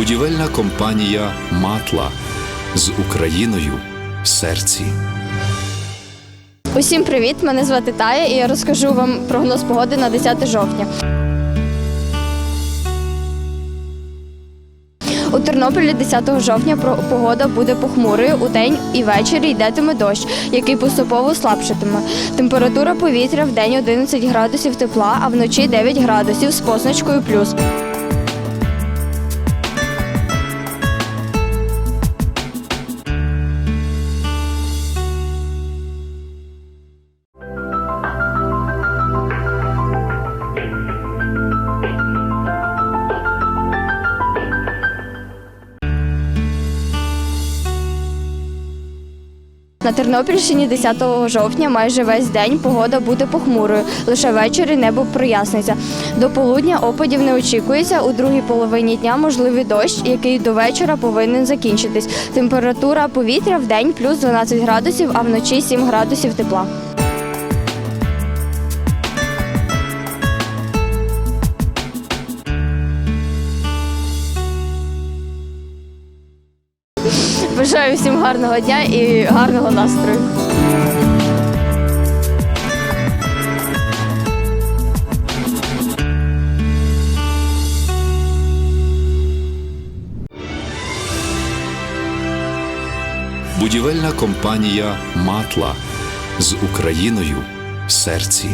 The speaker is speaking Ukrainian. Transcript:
Будівельна компанія Матла з Україною в серці. Усім привіт! Мене звати Тая і я розкажу вам прогноз погоди на 10 жовтня. У Тернополі 10 жовтня погода буде похмурою. У день і ввечері йдетиме дощ, який поступово слабшатиме. Температура повітря в день 11 градусів тепла, а вночі 9 градусів з позначкою плюс. На Тернопільщині 10 жовтня майже весь день погода буде похмурою. Лише ввечері небо проясниться. До полудня опадів не очікується. У другій половині дня можливий дощ, який до вечора повинен закінчитись. Температура повітря в день плюс 12 градусів, а вночі 7 градусів тепла. Бажаю всім гарного дня і гарного настрою. Будівельна компанія Матла з Україною в серці.